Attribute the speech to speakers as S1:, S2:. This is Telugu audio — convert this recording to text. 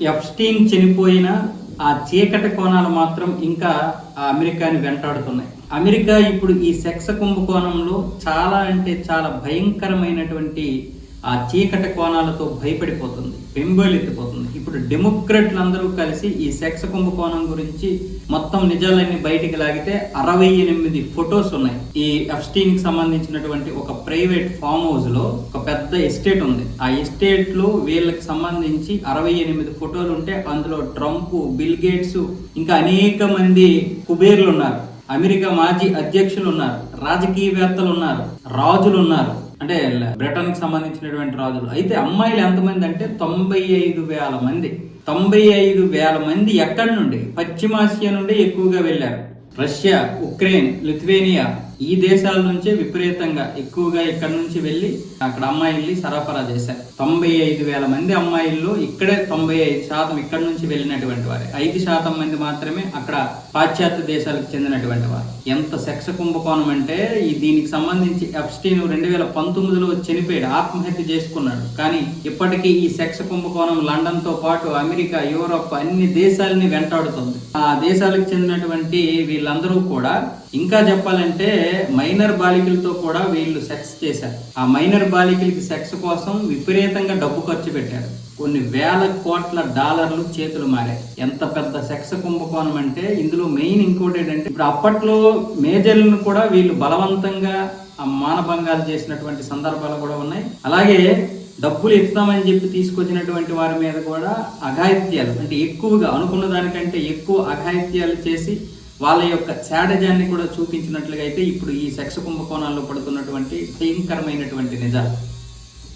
S1: ఎఫ్స్టీన్ చనిపోయిన ఆ చీకటి కోణాలు మాత్రం ఇంకా ఆ అమెరికాని వెంటాడుతున్నాయి. అమెరికా ఇప్పుడు ఈ సెక్స్ కుంభకోణంలో చాలా అంటే చాలా భయంకరమైనటువంటి ఆ చీకటి కోణాలతో భయపడిపోతుంది పెంబేలెత్తిపోతుంది. ఇప్పుడు డెమోక్రట్లు అందరూ కలిసి ఈ సెక్స్ కుంభకోణం గురించి మొత్తం నిజాలన్నీ బయటికి లాగితే అరవై ఎనిమిది ఫొటోస్ ఉన్నాయి. ఈ ఎఫ్స్టీన్కి సంబంధించినటువంటి ఒక ప్రైవేట్ ఫామ్ హౌస్లో ఒక పెద్ద ఎస్టేట్ ఉంది. ఆ ఎస్టేట్లో వీళ్ళకి సంబంధించి అరవై ఎనిమిది ఫోటోలు ఉంటే అందులో ట్రంప్ బిల్ గేట్స్ ఇంకా అనేక మంది కుబేర్లు ఉన్నారు అమెరికా మాజీ అధ్యక్షులు ఉన్నారు రాజకీయవేత్తలు ఉన్నారు రాజులు ఉన్నారు అంటే బ్రిటన్కి సంబంధించినటువంటి రాజులు. అయితే అమ్మాయిలు ఎంతమంది అంటే తొంభై ఐదు వేల మంది. తొంభై ఐదు వేల మంది ఎక్కడి నుండి? పశ్చిమాసియా నుండి ఎక్కువగా వెళ్ళారు. రష్యా ఉక్రెయిన్ లిథువేనియా ఈ దేశాల నుంచే విపరీతంగా ఎక్కువగా ఇక్కడ నుంచి వెళ్ళి అక్కడ అమ్మాయిల్ని సరఫరా చేశారు. తొంభై ఐదు వేల మంది అమ్మాయిల్లో ఇక్కడే తొంభై ఐదు శాతం ఇక్కడ నుంచి వెళ్ళినటువంటి వారి. ఐదు శాతం మంది మాత్రమే అక్కడ పాశ్చాత్య దేశాలకు చెందినటువంటి వారు. ఎంత సెక్స్ కుంభకోణం అంటే ఈ దీనికి సంబంధించి ఎఫ్స్టీన్ రెండు వేల పంతొమ్మిదిలో చనిపోయాడు. ఆత్మహత్య చేసుకున్నాడు. కానీ ఇప్పటికీ ఈ సెక్స్ కుంభకోణం లండన్తో పాటు అమెరికా యూరోప్ అన్ని దేశాలని వెంటాడుతుంది. ఆ దేశాలకు చెందినటువంటి వీళ్ళందరూ కూడా ఇంకా చెప్పాలంటే మైనర్ బాలికలతో కూడా వీళ్ళు సెక్స్ చేశారు. ఆ మైనర్ బాలికలకి సెక్స్ కోసం విపరీతంగా డబ్బు ఖర్చు పెట్టారు. కొన్ని వేల కోట్ల డాలర్లు చేతులు మారాయి. ఎంత పెద్ద సెక్స్ కుంభకోణం అంటే ఇందులో మెయిన్ ఇంకోటి ఏంటంటే ఇప్పుడు అప్పట్లో మేజర్లను కూడా వీళ్ళు బలవంతంగా ఆ మానభంగాలు చేసినటువంటి సందర్భాలు కూడా ఉన్నాయి. అలాగే డబ్బులు ఇస్తామని చెప్పి తీసుకొచ్చినటువంటి వారి మీద కూడా అఘాయిత్యాలు అంటే ఎక్కువగా అనుకున్న దానికంటే ఎక్కువ అఘాయిత్యాలు చేసి వాళ్ళ యొక్క శాడజాన్ని కూడా చూపించినట్లుగా అయితే ఇప్పుడు ఈ సెక్స్ కుంభకోణాల్లో పడుతున్నటువంటి భయంకరమైనటువంటి నిజాలు.